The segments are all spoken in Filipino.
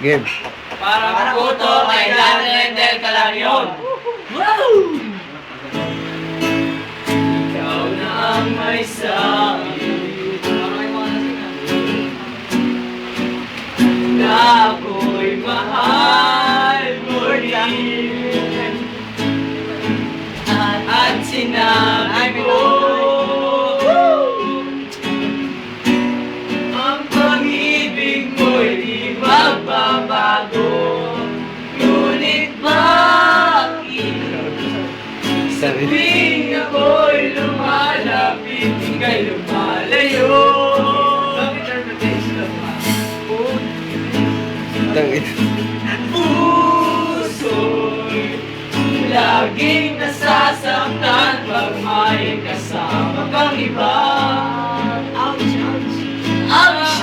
Game. Para puto kay Daniel del Calarion. Wow! Ikaw na ang may sabi na ako'y mahal mo rin. Sabi. Tuwing ako'y lumalapit, ika'y lumalayo Tangit. Puso'y laging nasasaktan pag may kasama kang iba Ouch! Ouch! Ouch!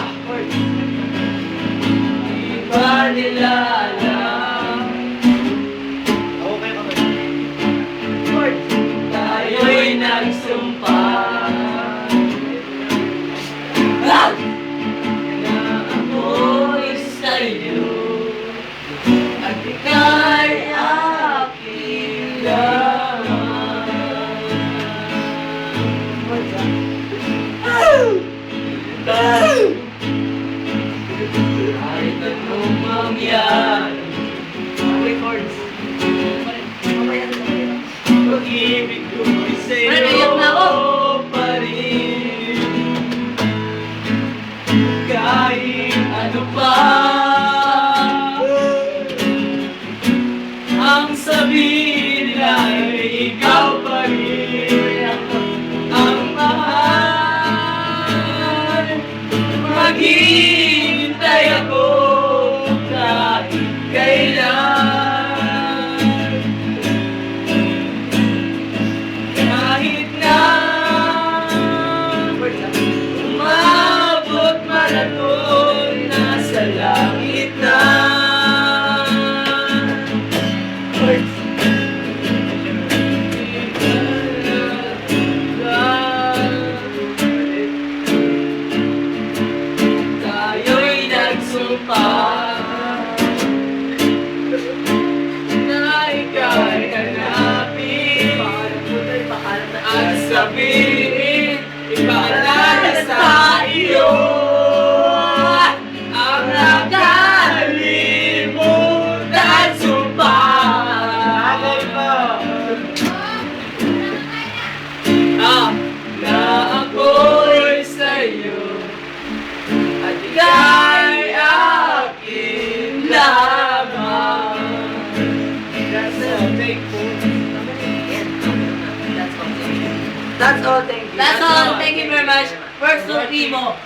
Di ba nila Kahit anong mangyari Records Pag-ibig ko'y pa rin Kahit ano pa Ang sabihin nila ay ikaw pa rin Tayo'y nagsumpa na ika'y hanapin at sabihin Ah, na ako'y sa'yo at ika'y akin lamang That's a big That's all. Thank you. That's all. Thank you very much. First Primo.